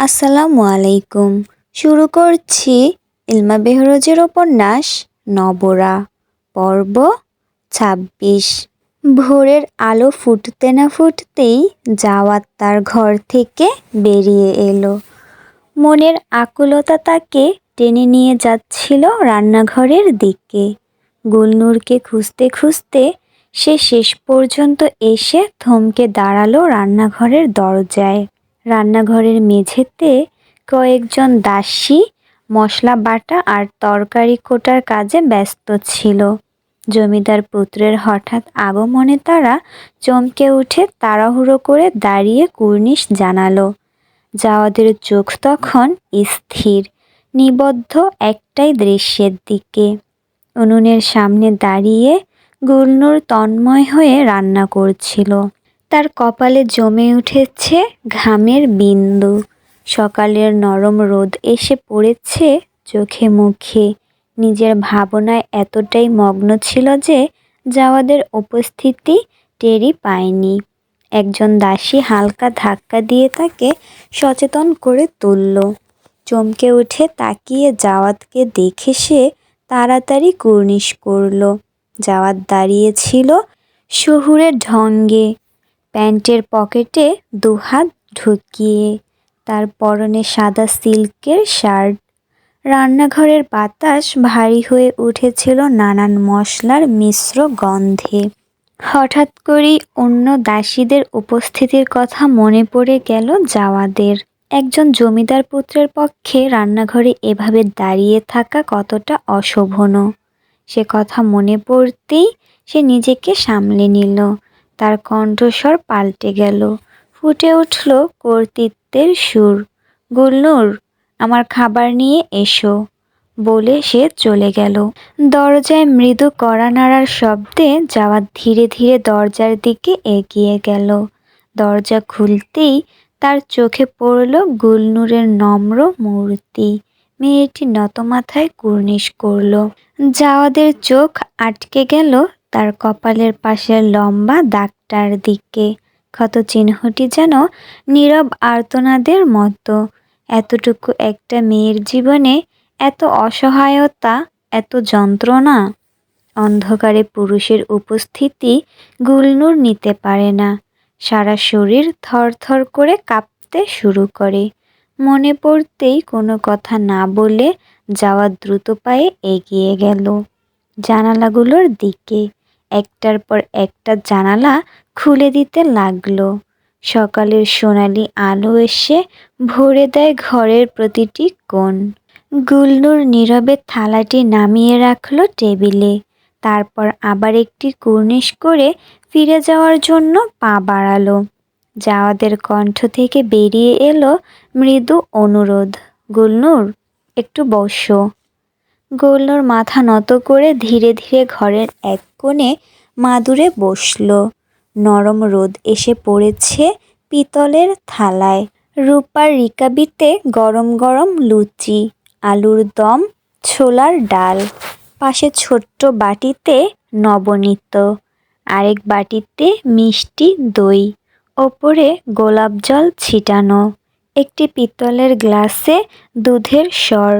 আসসালামু আলাইকুম। শুরু করছি ইলমা বেহরজের উপন্যাস নবরা, পর্ব ছাব্বিশ। ভোরের আলো ফুটতে না ফুটতেই জাওয়াত তার ঘর থেকে বেরিয়ে এলো। মনের আকুলতা তাকে টেনে নিয়ে যাচ্ছিল রান্নাঘরের দিকে। গুলনুরকে খুঁজতে খুঁজতে সে শেষ পর্যন্ত এসে থমকে দাঁড়াল রান্নাঘরের দরজায়। রান্নাঘরের মেঝেতে কয়েকজন দাসী মশলা, বাটা আর তরকারি কোটার কাজে ব্যস্ত ছিল। জমিদার পুত্রের হঠাৎ আগমনে তারা চমকে উঠে তাড়াহুড়ো করে দাঁড়িয়ে কুর্নিশ জানালো। জাওয়াদের চোখ তখন স্থির, নিবদ্ধ একটাই দৃশ্যের দিকে। উনুনের সামনে দাঁড়িয়ে গুলনুর তন্ময় হয়ে রান্না করছিল। তার কপালে জমে উঠেছে ঘামের বিন্দু। সকালের নরম রোদ এসে পড়েছে চোখে মুখে। নিজের ভাবনায় এতটাই মগ্ন ছিল যে জাওয়াদের উপস্থিতি টেরি পায়নি। একজন দাসী হালকা ধাক্কা দিয়ে তাকে সচেতন করে তুলল। চমকে উঠে তাকিয়ে জাওয়াতকে দেখে সে তাড়াতাড়ি কুর্নিশ করল। জাওয়াত দাঁড়িয়েছিল শহুরের ঢঙ্গে। প্যান্টের পকেটে দুহাত ঢুকিয়ে, তার পরনে সাদা সিল্কের শার্ট। রান্নাঘরের বাতাস ভারী হয়ে উঠেছিল নানান মশলার মিশ্র গন্ধে। হঠাৎ করেই অন্য দাসীদের উপস্থিতির কথা মনে পড়ে গেল জাওয়াদের একজন জমিদার পুত্রের পক্ষে রান্নাঘরে এভাবে দাঁড়িয়ে থাকা কতটা অশোভন সে কথা মনে পড়তেই সে নিজেকে সামলে নিল। তার কণ্ঠস্বর পাল্টে গেল। ফুটে উঠল কর্তৃত্বের সুর। গুলনুর, আমার খাবার নিয়ে এসো বলে সে চলে গেল। দরজায় মৃদু কড়া নাড়ার শব্দে যাওয়া ধীরে ধীরে দরজার দিকে এগিয়ে গেল। দরজা খুলতেই তার চোখে পড়ল গুলনুরের নম্র মূর্তি। মেয়েটি নতমাথায় কুর্নিশ করল। যাওয়াদের চোখ আটকে গেল তার কপালের পাশের লম্বা দাগটার দিকে। ক্ষত চিহ্নটি যেন নীরব আর্তনাদের মতো। এতটুকু একটা মেয়ের জীবনে এত অসহায়তা, এত যন্ত্রণা? অন্ধকারে পুরুষের উপস্থিতি গুলনুর নিতে পারে না। সারা শরীর থরথর করে কাঁপতে শুরু করে। মনে পড়তেই কোনো কথা না বলে যাওয়া দ্রুত পায়ে এগিয়ে গেল। জানালাগুলোর দিকে একটার পর একটা জানালা খুলে দিতে লাগল। সকালের সোনালি আলো এসে ভরে দেয় ঘরের প্রতিটি কোণ। গুলনুর নীরবে থালাটি নামিয়ে রাখল টেবিলে। তারপর আবার একটি কুর্নিশ করে ফিরে যাওয়ার জন্য পা বাড়ালো। জাওয়াদের কণ্ঠ থেকে বেরিয়ে এলো মৃদু অনুরোধ, গুলনুর, একটু বসো। গুলনুর মাথা নত করে ধীরে ধীরে ঘরের এক কোণে মাদুরে বসল। নরম রোদ এসে পড়েছে পিতলের থালায়। রূপার রিকাবিতে গরম গরম লুচি, আলুর দম, ছোলার ডাল। পাশে ছোট্ট বাটিতে নবনীত, আরেক বাটিতে মিষ্টি দই। ওপরে গোলাপ জল ছিটানো, একটি পিতলের গ্লাসে দুধের স্বর।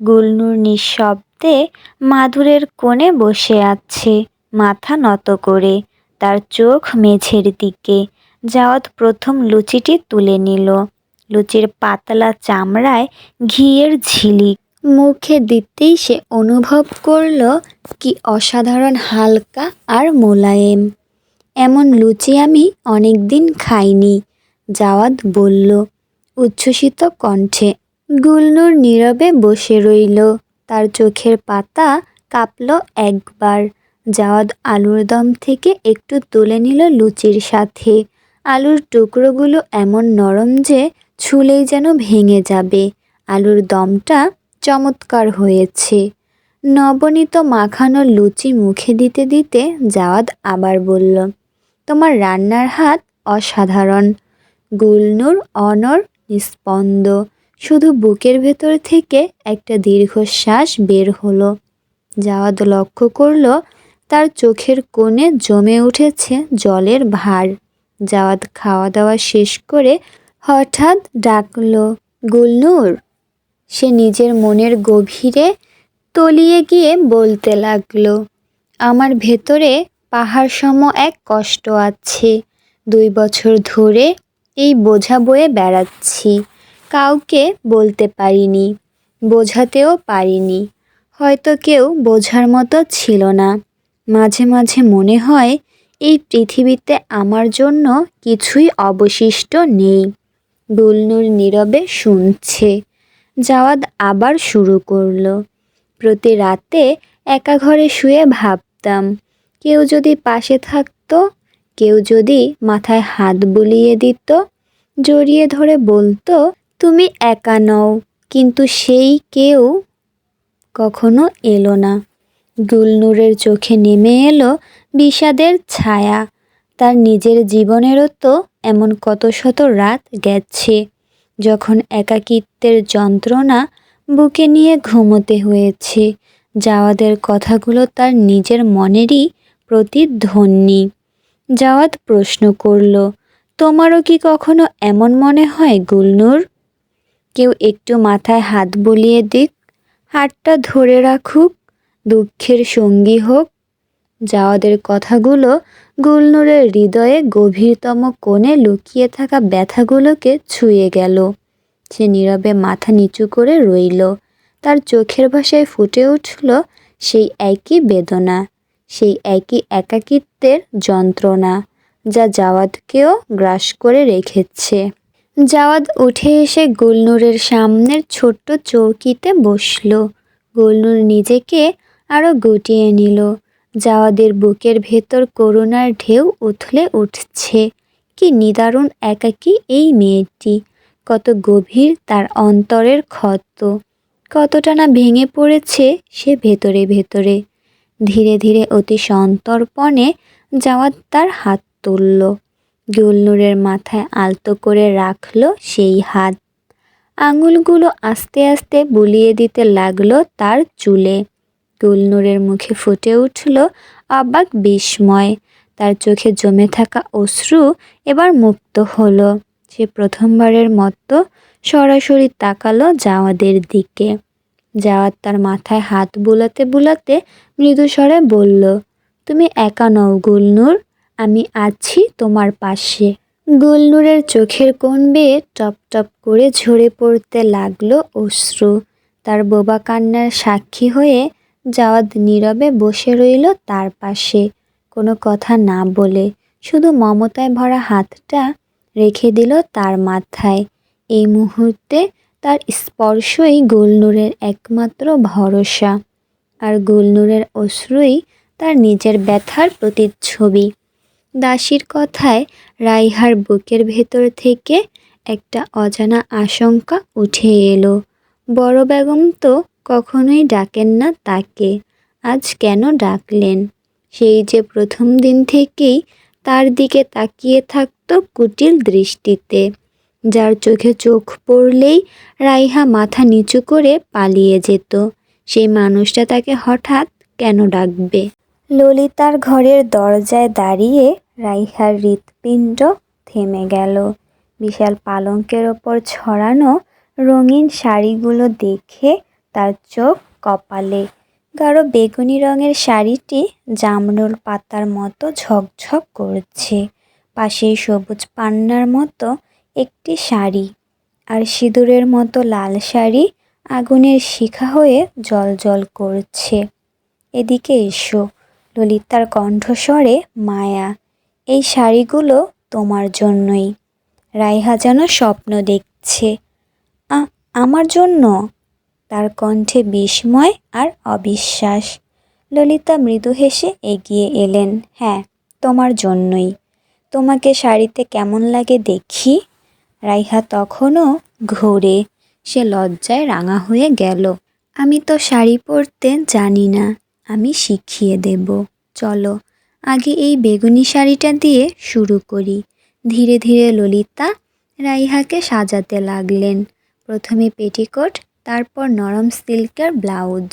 গুলনুর নিঃশব্দে মাধুরের কোণে বসে আছে, মাথা নত করে। তার চোখ মেঝের দিকে। জাওয়াত প্রথম লুচিটি তুলে নিল। লুচির পাতলা চামড়ায় ঘিয়ের ঝিলিক। মুখে দিতেই সে অনুভব করল কি অসাধারণ হালকা আর মোলায়েম। এমন লুচি আমি অনেক দিন খাইনি জাওয়াত বলল, উচ্ছ্বসিত কণ্ঠে গুলনুর নীরবে বসে রইল। তার চোখের পাতা কাঁপল একবার। জাওয়াদ আলুর দম থেকে একটু তুলে নিল লুচির সাথে। আলুর টুকরোগুলো এমন নরম যে ছুলেই যেন ভেঙে যাবে। আলুর দমটা চমৎকার হয়েছে। নবনীত মাখানো লুচি মুখে দিতে দিতে জাওয়াদ আবার বলল, তোমার রান্নার হাত অসাধারণ। গুলনুর অনর নিস্পন্দ শুধু বুকের ভেতর থেকে একটা দীর্ঘশ্বাস বের হলো। জাওয়াদ লক্ষ্য করল, তার চোখের কোণে জমে উঠেছে জলের ভার। জাওয়াত খাওয়া দাওয়া শেষ করে হঠাৎ ডাকলো, গুলনূর! সে নিজের মনের গভীরে তলিয়ে গিয়ে বলতে লাগল, আমার ভেতরে পাহাড় সম এক কষ্ট আছে। দুই বছর ধরে এই বোঝা বয়ে বেড়াচ্ছি। কাউকে বলতে পারিনি, বোঝাতেও পারিনি। হয়তো কেউ বোঝার মতো ছিল না। মাঝে মাঝে মনে হয়, এই পৃথিবীতে আমার জন্য কিছুই অবশিষ্ট নেই। গুলনুর নীরবে শুনছে। জাওয়াদ আবার শুরু করল। প্রতি রাতে একা ঘরে শুয়ে ভাবতাম, কেউ যদি পাশে থাকতো, কেউ যদি মাথায় হাত বুলিয়ে দিত, জড়িয়ে ধরে বলতো তুমি একা নও, কিন্তু সেই কেউ কখনো এলো না। গুলনুরের চোখে নেমে এলো বিষাদের ছায়া। তার নিজের জীবনেরও তো এমন কত শত রাত গেছে, যখন একাকিত্বের যন্ত্রণা বুকে নিয়ে ঘুমোতে হয়েছে। জাওয়াদের কথাগুলো তার নিজের মনেরই প্রতিধ্বনি। জাওয়াদ প্রশ্ন করল, তোমারও কি কখনো এমন মনে হয়, গুলনুর? কেউ একটু মাথায় হাত বুলিয়ে দিক। হাতটা ধরে রাখুক, দুঃখের সঙ্গী হোক। যাওয়াদের কথাগুলো গুলনুরের হৃদয়ে গভীরতম কোণে লুকিয়ে থাকা ব্যথাগুলোকে ছুঁয়ে গেল। সে নীরবে মাথা নিচু করে রইল। তার চোখের ভাষায় ফুটে উঠল সেই একই বেদনা, সেই একই একাকিত্বের যন্ত্রণা, যা জাওয়াদকেও গ্রাস করে রেখেছে। জাওয়াদ উঠে এসে গুলনুরের সামনের ছোট্ট চৌকিতে বসল। গুলনুর নিজেকে আরও গুটিয়ে নিল। জাওয়াদের বুকের ভেতর করুণার ঢেউ উথলে উঠছে। কি নিদারুণ একাকী এই মেয়েটি। কত গভীর তার অন্তরের ক্ষত। কতটা না ভেঙে পড়েছে সে ভেতরে ভেতরে। ধীরে ধীরে অতি সন্তর্পণে জাওয়াদ তার হাত তুলল। গুলনুরের মাথায় আলতো করে রাখল সেই হাত। আঙুলগুলো আস্তে আস্তে বুলিয়ে দিতে লাগল তার চুলে। গুলনুরের মুখে ফুটে উঠল অবাক বিস্ময়। তার চোখে জমে থাকা অশ্রু এবার মুক্ত হলো। সে প্রথমবারের মতো সরাসরি তাকালো জাওয়াদের দিকে। জাওয়াদ তার মাথায় হাত বুলাতে বুলাতে মৃদুস্বরে বলল, তুমি একা নও, গুলনুর। আমি আছি তোমার পাশে। গুলনুরের চোখের কোণ বেয়ে টপ টপ করে ঝরে পড়তে লাগল অশ্রু। তার বোবা কান্নার সাক্ষী হয়ে জাওয়াদ নীরবে বসে রইল তার পাশে। কোনো কথা না বলে শুধু মমতায় ভরা হাতটা রেখে দিল তার মাথায়। এই মুহূর্তে তার স্পর্শই গুলনুরের একমাত্র ভরসা। আর গুলনুরের অশ্রুই তার নিজের ব্যথার প্রতিচ্ছবি। দাসীর কথায় রাইহার বুকের ভেতর থেকে একটা অজানা আশঙ্কা উঠে এলো। বড় বেগম তো কখনোই ডাকেন না তাকে, আজ কেন ডাকলেন? সেই যে প্রথম দিন থেকেই তার দিকে তাকিয়ে থাকতো কুটিল দৃষ্টিতে, যার চোখে চোখ পড়লেই রাইহা মাথা নিচু করে পালিয়ে যেত। সেই মানুষটা তাকে হঠাৎ কেন ডাকবে? ললিতার ঘরের দরজায় দাঁড়িয়ে রাইহার হৃৎপিণ্ড থেমে গেল। বিশাল পালঙ্কের ওপর ছড়ানো রঙিন শাড়িগুলো দেখে তার চোখ কপালে। গাঢ় বেগুনি রঙের শাড়িটি জামরুল পাতার মতো ঝকঝক করছে। পাশেই সবুজ পান্নার মতো একটি শাড়ি আর সিঁদুরের মতো লাল শাড়ি আগুনের শিখা হয়ে জল করছে। এদিকে এসো। ললিতার কণ্ঠস্বরে, মায়া, এই শাড়িগুলো তোমার জন্যই। রাইহা যেন স্বপ্ন দেখছে। আমার জন্য? তার কণ্ঠে বিস্ময় আর অবিশ্বাস। ললিতা মৃদু হেসে এগিয়ে এলেন হ্যাঁ তোমার জন্যই। তোমাকে শাড়িতে কেমন লাগে দেখি? রাইহা তখনও ঘোরে। সে লজ্জায় রাঙা হয়ে গেল। আমি তো শাড়ি পরতে জানি না। আমি শিখিয়ে দেব। চলো, আগে এই বেগুনি শাড়িটা দিয়ে শুরু করি। ধীরে ধীরে ললিতা রাইহাকে সাজাতে লাগলেন। প্রথমে পেটিকোট, তারপর নরম সিল্কের ব্লাউজ।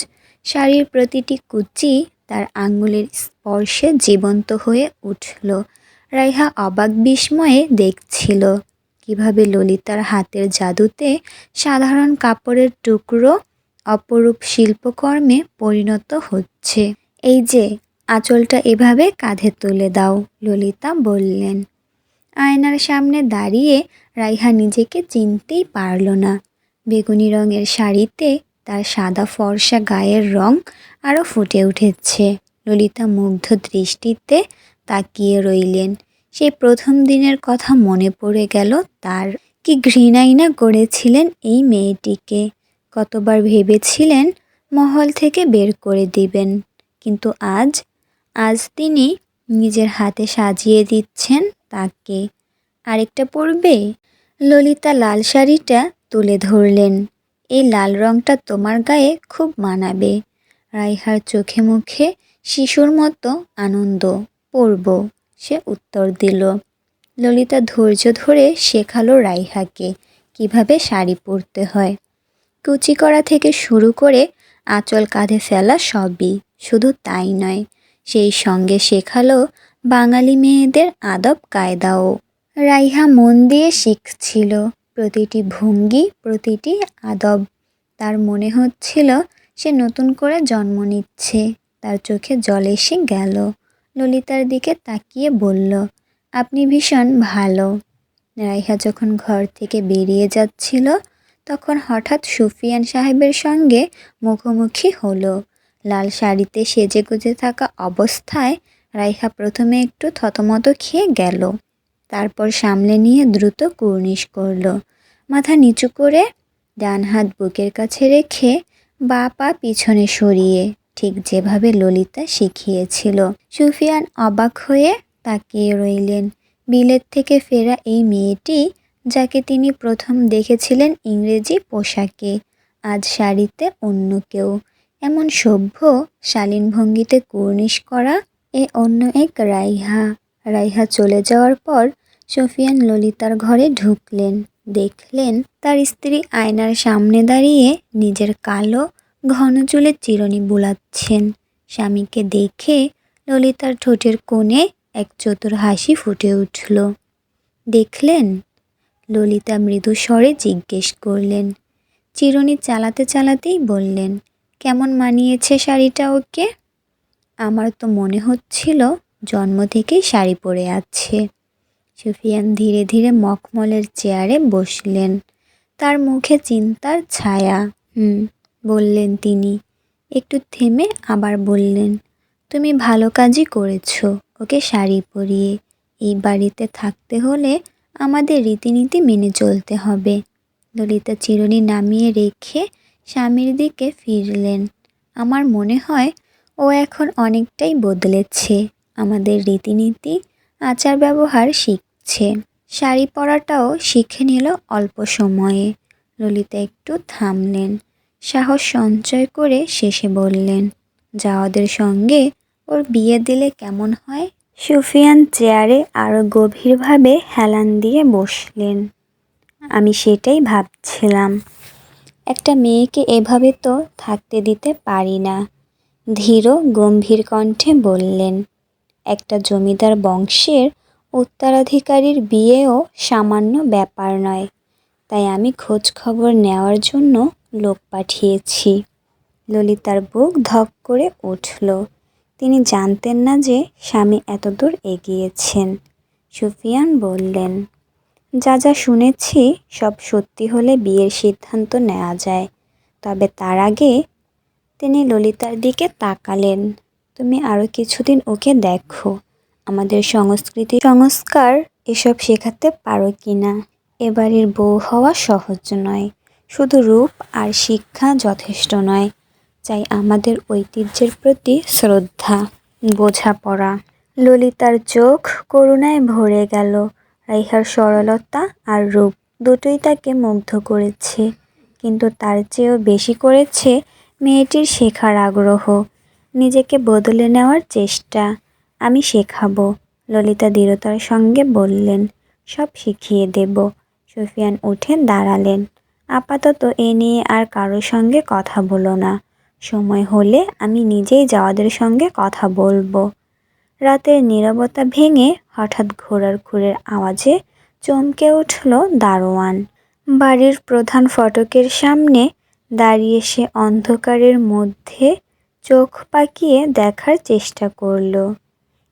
শাড়ির প্রতিটি কুচি তার আঙ্গুলের স্পর্শে জীবন্ত হয়ে উঠল। রাইহা অবাক বিস্ময়ে দেখছিল কীভাবে ললিতার হাতের জাদুতে সাধারণ কাপড়ের টুকরো অপরূপ শিল্পকর্মে পরিণত হচ্ছে। এই যে, আঁচলটা এভাবে কাঁধে তুলে দাও, ললিতা বললেন। আয়নার সামনে দাঁড়িয়ে রাইহা নিজেকে চিনতেই পারল না। বেগুনি রঙের শাড়িতে তার সাদা ফর্সা গায়ের রং আরও ফুটে উঠেছে। ললিতা মুগ্ধ দৃষ্টিতে তাকিয়ে রইলেন। সেই প্রথম দিনের কথা মনে পড়ে গেল তার। কি ঘৃণাই না করেছিলেন এই মেয়েটিকে। কতবার ভেবেছিলেন মহল থেকে বের করে দিবেন, কিন্তু আজ আজ তিনি নিজের হাতে সাজিয়ে দিচ্ছেন তাকে। আরেকটা পরবে ললিতা লাল শাড়িটা তুলে ধরলেন। এই লাল রংটা তোমার গায়ে খুব মানাবে। রাইহার চোখে মুখে শিশুর মতো আনন্দ পরব সে উত্তর দিল। ললিতা ধৈর্য ধরে শেখালো রাইহাকে কীভাবে শাড়ি পরতে হয়। কুচি করা থেকে শুরু করে আঁচল কাঁধে ফেলা সবই শুধু তাই নয়, সেই সঙ্গে শেখালো বাঙালি মেয়েদের আদব কায়দাও। রাইহা মন দিয়ে শিখছিল প্রতিটি ভঙ্গি, প্রতিটি আদব। তার মনে হচ্ছিল সে নতুন করে জন্ম নিচ্ছে। তার চোখে জল এসে গেল। ললিতার দিকে তাকিয়ে বলল, আপনি ভীষণ ভালো। রাইহা যখন ঘর থেকে বেরিয়ে যাচ্ছিল তখন হঠাৎ সুফিয়ান সাহেবের সঙ্গে মুখোমুখি হলো। লাল শাড়িতে সেজে গুজে থাকা অবস্থায় রাইহা প্রথমে একটু থতমত খেয়ে গেল। তারপর সামলে নিয়ে দ্রুত কুর্নিশ করল। মাথা নিচু করে ডান হাত বুকের কাছে রেখে বা পা পিছনে সরিয়ে ঠিক যেভাবে ললিতা শিখিয়েছিল। সুফিয়ান অবাক হয়ে তাকিয়ে রইলেন। বিলেত থেকে ফেরা এই মেয়েটি যাকে তিনি প্রথম দেখেছিলেন ইংরেজি পোশাকে, আজ শাড়িতে অন্য কেউ। এমন সভ্য, শালীন ভঙ্গিতে কুর্নিশ করা এ অন্য এক রাইহা। রাইহা চলে যাওয়ার পর সফিয়ান ললিতার ঘরে ঢুকলেন। দেখলেন তার স্ত্রী আয়নার সামনে দাঁড়িয়ে নিজের কালো, ঘন চুলের চিরুনি বুলাচ্ছেন। স্বামীকে দেখে ললিতার ঠোঁটের কোণে এক চতুর হাসি ফুটে উঠল। দেখলেন ললিতা মৃদু স্বরে জিজ্ঞেস করলেন। চিরুনি চালাতে চালাতেই বললেন, কেমন মানিয়েছে শাড়িটা ওকে? আমার তো মনে হচ্ছিল জন্ম থেকেই শাড়ি পরে আছে। সুফিয়ান ধীরে ধীরে মখমলের চেয়ারে বসলেন। তার মুখে চিন্তার ছায়া। হুম, বললেন তিনি। একটু থেমে আবার বললেন, তুমি ভালো কাজই করেছ ওকে শাড়ি পরিয়ে। এই বাড়িতে থাকতে হলে আমাদের রীতিনীতি মেনে চলতে হবে। ললিতা চিরুনি নামিয়ে রেখে স্বামীর দিকে ফিরলেন। আমার মনে হয় ও এখন অনেকটাই বদলেছে। আমাদের রীতিনীতি আচার ব্যবহার শিখছে। শাড়ি পরাটাও শিখে নিল অল্প সময়ে। ললিতা একটু থামলেন। সাহস সঞ্চয় করে শেষে বললেন, যাওয়াদের সঙ্গে ওর বিয়ে দিলে কেমন হয়? সুফিয়ান চেয়ারে আরও গভীরভাবে হেলান দিয়ে বসলেন। আমি সেটাই ভাবছিলাম। একটা মেয়েকে এভাবে তো থাকতে দিতে পারি না, ধীর গম্ভীর কণ্ঠে বললেন। একটা জমিদার বংশের উত্তরাধিকারীর বিয়েও সামান্য ব্যাপার নয়, তাই আমি খোঁজ খবর নেওয়ার জন্য লোক পাঠিয়েছি। ললিতার বুক ধক করে উঠল। তিনি জানতেন না যে স্বামী এতদূর এগিয়েছেন। সুফিয়ান বললেন, যা যা শুনেছি, সব সত্যি হলে বিয়ের সিদ্ধান্ত নেওয়া যায়। তবে তার আগে তিনি ললিতার দিকে তাকালেন। তুমি আরও কিছুদিন ওকে দেখো। আমাদের সংস্কৃতি সংস্কার এসব শেখাতে পারো কি না? এবারের বউ হওয়া সহজ নয়। শুধু রূপ আর শিক্ষা যথেষ্ট নয়। চাই আমাদের ঐতিহ্যের প্রতি শ্রদ্ধা, বোঝাপড়া। ললিতার চোখ করুণায় ভরে গেল। রাইহার সরলতা আর রূপ দুটোই তাকে মুগ্ধ করেছে। কিন্তু তার চেয়েও বেশি করেছে মেয়েটির শেখার আগ্রহ, নিজেকে বদলে নেওয়ার চেষ্টা। আমি শেখাবো, ললিতা দৃঢ়তার সঙ্গে বললেন। সব শিখিয়ে দেব, সুফিয়ান উঠে দাঁড়ালেন। আপাতত এ নিয়ে আর কারোর সঙ্গে কথা বলো না। সময় হলে আমি নিজেই যাওয়াদের সঙ্গে কথা বলব। রাতের নীরবতা ভেঙে হঠাৎ ঘোড়ার খুরের আওয়াজে চমকে উঠল দারোয়ান। বাড়ির প্রধান ফটকের সামনে দাঁড়িয়ে সে অন্ধকারের মধ্যে চোখ পাকিয়ে দেখার চেষ্টা করল।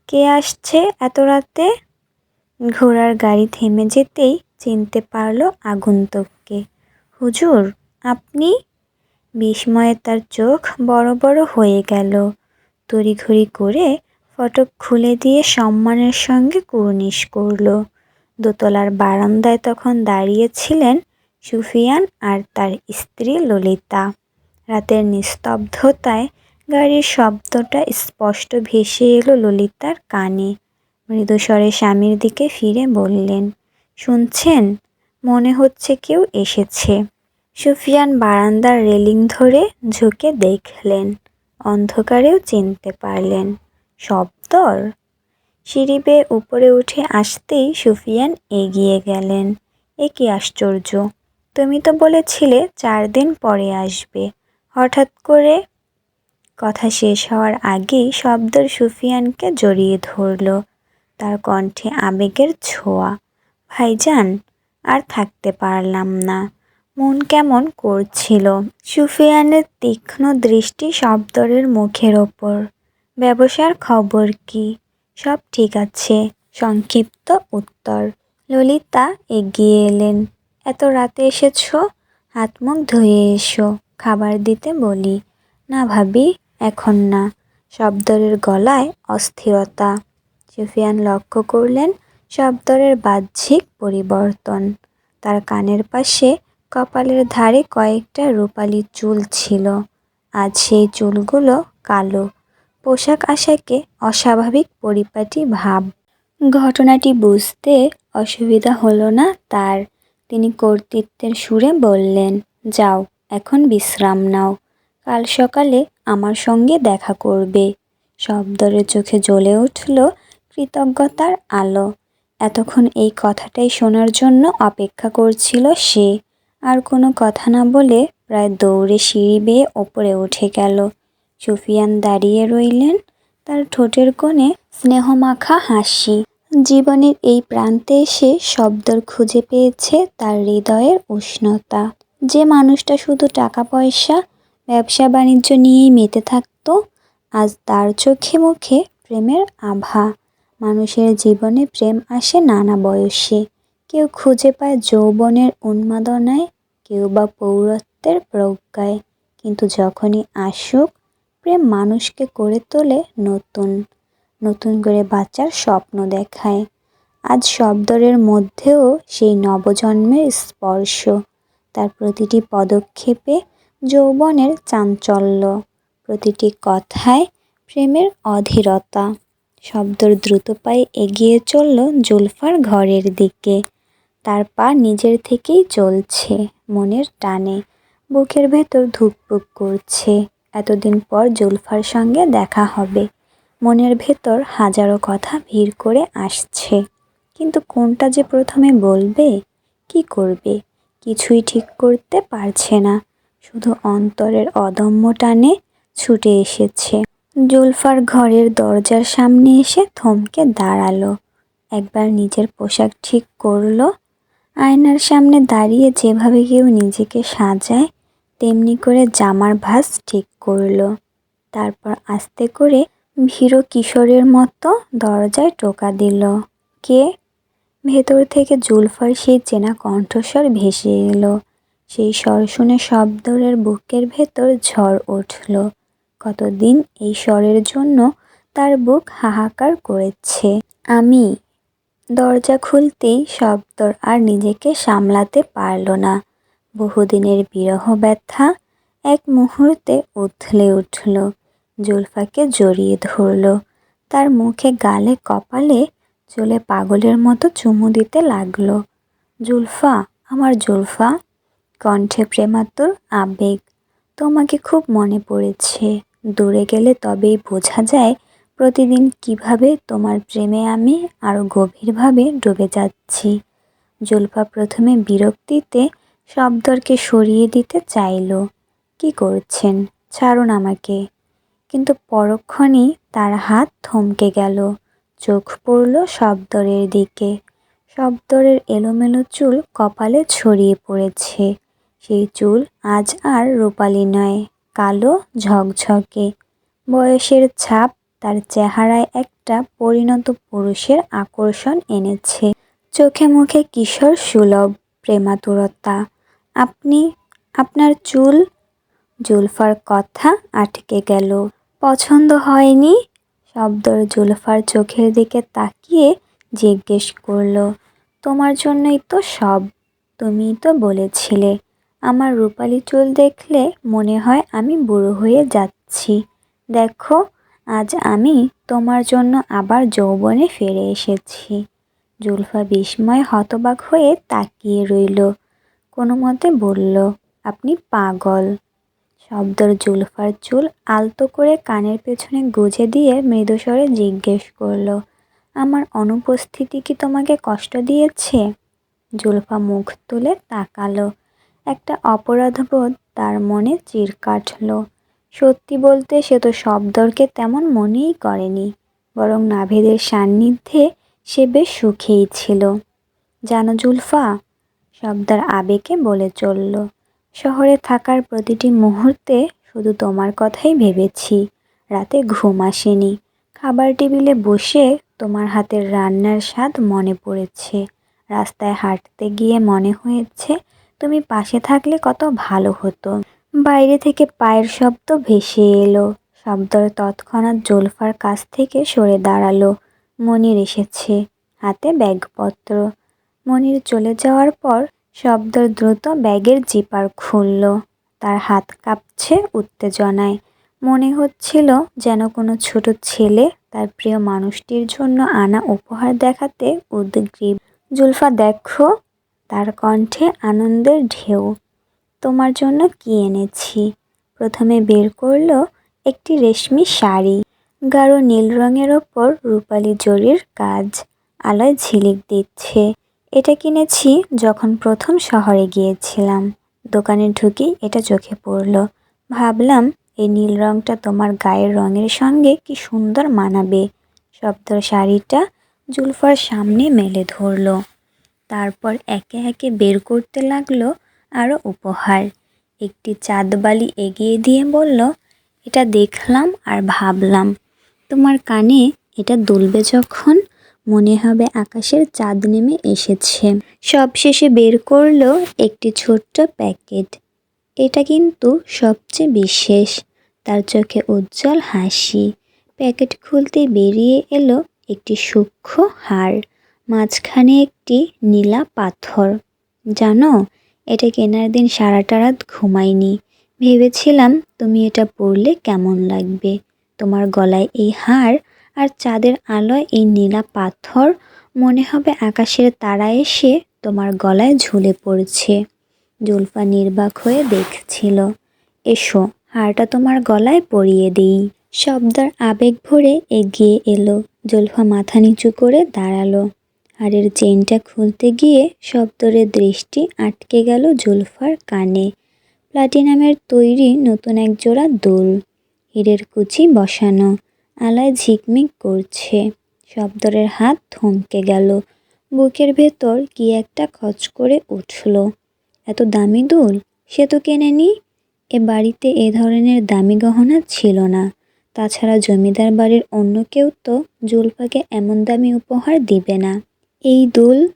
কে আসছে এত রাতে? ঘোড়ার গাড়ি থেমে যেতেই চিনতে পারল আগন্তুককে। হুজুর, আপনি? বিস্ময়ে তার চোখ বড় বড় হয়ে গেল। তড়িঘড়ি করে ফটক খুলে দিয়ে সম্মানের সঙ্গে কুর্নিশ করল। দোতলার বারান্দায় তখন দাঁড়িয়েছিলেন সুফিয়ান আর তার স্ত্রী ললিতা। রাতের নিস্তব্ধতায় গাড়ির শব্দটা স্পষ্ট ভেসে এলো ললিতার কানে। মৃদুস্বরে স্বামীর দিকে ফিরে বললেন, শুনছেন? মনে হচ্ছে কেউ এসেছে। সুফিয়ান বারান্দার রেলিং ধরে ঝুঁকে দেখলেন। অন্ধকারেও চিনতে পারলেন। শব্দর সিঁড়ি বেয়ে উপরে উঠে আসতেই সুফিয়ান এগিয়ে গেলেন। এ কি আশ্চর্য! তুমি তো বলেছিলে চার দিন পরে আসবে। হঠাৎ করে কথা শেষ হওয়ার আগেই শব্দর সুফিয়ানকে জড়িয়ে ধরল তার কণ্ঠে আবেগের ছোঁয়া। ভাইজান, আর থাকতে পারলাম না। মন কেমন করছিল? সুফিয়ানের তীক্ষ্ণ দৃষ্টি শব্দরের মুখের ওপর। ব্যবসার খবর কি? সব ঠিক আছে। সংক্ষিপ্ত উত্তর। ললিতা এগিয়ে এলেন। এত রাতে এসেছ? হাত মুখ ধুয়ে এসো। খাবার দিতে বলি। না ভাবি, এখন না। শব্দরের গলায় অস্থিরতা। সুফিয়ান লক্ষ্য করলেন শব্দরের বাহ্যিক পরিবর্তন। তার কানের পাশে কপালের ধারে কয়েকটা রূপালি চুল ছিল আজ সেই চুলগুলো কালো। পোশাক আশাকে অস্বাভাবিক পরিপাটি ভাব। ঘটনাটি বুঝতে অসুবিধা হলো না তার। তিনি কর্তৃত্বের সুরে বললেন, যাও, এখন বিশ্রাম নাও। কাল সকালে আমার সঙ্গে দেখা করবে। শব্দরের চোখে জ্বলে উঠল কৃতজ্ঞতার আলো। এতক্ষণ এই কথাটাই শোনার জন্য অপেক্ষা করছিল সে। আর কোনো কথা না বলে প্রায় দৌড়ে সিঁড়ি বেয়ে ওপরে উঠে গেল। সুফিয়ান দাঁড়িয়ে রইলেন তার ঠোঁটের কোণে স্নেহমাখা হাসি। জীবনের এই প্রান্তে এসে শব্দর খুঁজে পেয়েছে তার হৃদয়ের উষ্ণতা। যে মানুষটা শুধু টাকা পয়সা ব্যবসা, বাণিজ্য নিয়েই মেতে থাকত, আজ তার চোখে মুখে প্রেমের আভা। মানুষের জীবনে প্রেম আসে নানা বয়সে। কেউ খুঁজে পায় যৌবনের উন্মাদনায় কেউ বা পৌরত্বের প্রজ্ঞায়, কিন্তু যখনই আসুক, প্রেম মানুষকে করে তোলে নতুন নতুন করে বাঁচার স্বপ্ন দেখায়। আজ শব্দরের মধ্যেও সেই নবজন্মের স্পর্শ, তার প্রতিটি পদক্ষেপে যৌবনের চাঞ্চল্য, প্রতিটি কথায় প্রেমের অধীরতা। শব্দর দ্রুত পায়ে এগিয়ে চলল জুলফার ঘরের দিকে। তার পা নিজের থেকেই চলছে মনের টানে। বুকের ভেতর ধুকপুক করছে। এতদিন পর জুলফার সঙ্গে দেখা হবে। মনের ভেতর হাজারো কথা ভিড় করে আসছে। কিন্তু কোনটা যে প্রথমে বলবে? কি করবে? কিছুই ঠিক করতে পারছে না। শুধু অন্তরের অদম্য টানে ছুটে এসেছে। জুলফার ঘরের দরজার সামনে এসে থমকে দাঁড়াল। একবার নিজের পোশাক ঠিক করল আয়নার সামনে দাঁড়িয়ে যেভাবে কেউ নিজেকে সাজায়, তেমনি করে জামার ভাঁজ ঠিক করল। তারপর আস্তে করে ভীরু কিশোরের মতো দরজায় টোকা দিল। কে? ভেতর থেকে জুলফার সেই চেনা কণ্ঠস্বর ভেসে এলো। সেই স্বর শুনে শব্দরের বুকের ভেতর ঝড় উঠল। কতদিন এই স্বরের জন্য তার বুক হাহাকার করেছে। আমি দরজা খুলতেই শব্দর আর নিজেকে সামলাতে পারল না। বহুদিনের বিরহ ব্যথা এক মুহূর্তে উথলে উঠল, জুলফাকে জড়িয়ে ধরল। তার মুখে গালে কপালে চলে পাগলের মতো চুমু দিতে লাগল। জুলফা, আমার জুলফা, কণ্ঠে প্রেমাতুর আবেগ। তোমাকে খুব মনে পড়েছে। দূরে গেলে তবেই বোঝা যায় প্রতিদিন কীভাবে তোমার প্রেমে আমি আরও গভীরভাবে ডুবে যাচ্ছি? জুলফা প্রথমে বিরক্তিতে শব্দরকে সরিয়ে দিতে চাইল। কি করছেন? ছাড়ুন আমাকে। কিন্তু পরক্ষণেই তার হাত থমকে গেল। চোখ পড়ল শব্দরের দিকে। শব্দরের এলোমেলো চুল কপালে ছড়িয়ে পড়েছে। সেই চুল আজ আর রূপালি নয়, কালো ঝকঝকে। বয়সের ছাপ চেহারায় একটা পরিণত পুরুষের আকর্ষণ এনেছে। চোখে মুখে কিশোর, সুলভ, প্রেমাতুরতা। আপনি, আপনার চুল, জুলফার কথা আটকে গেল। পছন্দ হয়নি? শব্দর জুলফার চোখের দিকে তাকিয়ে জিজ্ঞেস করল, তোমার জন্যই তো সব। তুমিই তো বলেছিলে, আমার রূপালি চুল দেখলে মনে হয় আমি বুড়ো হয়ে যাচ্ছি। দেখো আজ আমি তোমার জন্য আবার যৌবনে ফিরে এসেছি। জুলফা বিস্ময় হতবাক হয়ে তাকিয়ে রইল। কোনো মতে বলল, আপনি পাগল। শব্দর জুলফার চুল আলতো করে কানের পেছনে গুজে দিয়ে মৃদুস্বরে জিজ্ঞেস করল, আমার অনুপস্থিতি কি তোমাকে কষ্ট দিয়েছে? জুলফা মুখ তুলে তাকালো। একটা অপরাধবোধ তার মনে চির কাটল সত্যি বলতে সে তো শব্দরকে তেমন মনেই করেনি। বরং নাভেদের সান্নিধ্যে সে বেশ সুখেই ছিল। জানো জুলফা, শব্দার আবেগে বলে চলল, শহরে থাকার প্রতিটি মুহূর্তে শুধু তোমার কথাই ভেবেছি। রাতে ঘুম আসেনি। খাবার টেবিলে বসে তোমার হাতের রান্নার স্বাদ মনে পড়েছে। রাস্তায় হাঁটতে গিয়ে মনে হয়েছে তুমি পাশে থাকলে কত ভালো হতো। বাইরে থেকে পায়ের শব্দ ভেসে এলো। শব্দর তৎক্ষণাৎ জোলফার কাছ থেকে সরে দাঁড়াল। মনির এসেছে, হাতে ব্যাগপত্র। মনির চলে যাওয়ার পর শব্দর দ্রুত ব্যাগের জিপার খুলল। তার হাত কাঁপছে উত্তেজনায়। মনে হচ্ছিল যেন কোনো ছোট ছেলে তার প্রিয় মানুষটির জন্য আনা উপহার দেখাতে উদ্গ্রীব। জুলফা, দেখো, তার কণ্ঠে আনন্দের ঢেউ। তোমার জন্য কি এনেছি? প্রথমে বের করল একটি রেশমি শাড়ি। গাঢ় নীল রঙের ওপর রূপালি জরির কাজ। আলোয় ঝিলিক দিচ্ছে। এটা কিনেছি যখন প্রথম শহরে গিয়েছিলাম। দোকানে ঢুকি এটা চোখে পড়ল। ভাবলাম, এই নীল রঙটা তোমার গায়ের রঙের সঙ্গে কি সুন্দর মানাবে। শব্দর শাড়িটা জুলফার সামনে মেলে ধরল। তারপর একে একে বের করতে লাগল আরও উপহার। একটি চাঁদবালি এগিয়ে দিয়ে বলল, এটা দেখলাম আর ভাবলাম। তোমার কানে এটা দুলবে যখন, মনে হবে আকাশের চাঁদ নেমে এসেছে। সবশেষে বের করল একটি ছোট্ট প্যাকেট। এটা কিন্তু সবচেয়ে বিশেষ, তার চোখে উজ্জ্বল হাসি। প্যাকেট খুলতে বেরিয়ে এলো একটি সূক্ষ্ম হার মাঝখানে একটি নীলা পাথর। জানো এটা কেনার দিন সারাটা রাত ঘুমাইনি। ভেবেছিলাম তুমি এটা পরলে কেমন লাগবে? তোমার গলায় এই হার আর চাঁদের আলোয় এই নীলা পাথর মনে হবে আকাশের তারা এসে তোমার গলায় ঝুলে পড়ছে। জুলফা নির্বাক হয়ে দেখছিল, এসো, হারটা তোমার গলায় পরিয়ে দিই। শব্দার আবেগ ভরে এগিয়ে এলো। জুলফা মাথা নিচু করে দাঁড়াল। হারের চেনটা খুলতে গিয়ে শব্দরের দৃষ্টি আটকে গেল জুলফার কানে। প্লাটিনামের তৈরি নতুন এক জোড়া দুল। হীরের কুচি বসানো, আলায় ঝিকমিক করছে। শব্দরের হাত থমকে গেল। বুকের ভেতর কি একটা খচ করে উঠল। এত দামি দুল? সে তো কেনেনি? এ বাড়িতে এ ধরনের দামি গহনা ছিল না। তাছাড়া জমিদার বাড়ির অন্য কেউ তো জুলফাকে এমন দামি উপহার দিবে না। এই দুল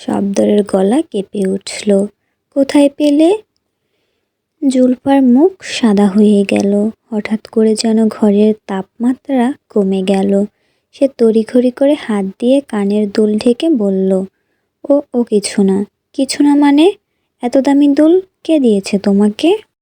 শব্দরের গলা কেঁপে উঠল। কোথায় পেলে? জুলফার মুখ সাদা হয়ে গেল। হঠাৎ করে যেন ঘরের তাপমাত্রা কমে গেল। সে তড়িঘড়ি করে হাত দিয়ে কানের দুল ঢেকে বলল, ও ও কিছু না। কিছু না মানে? এত দামি দুল কে দিয়েছে তোমাকে?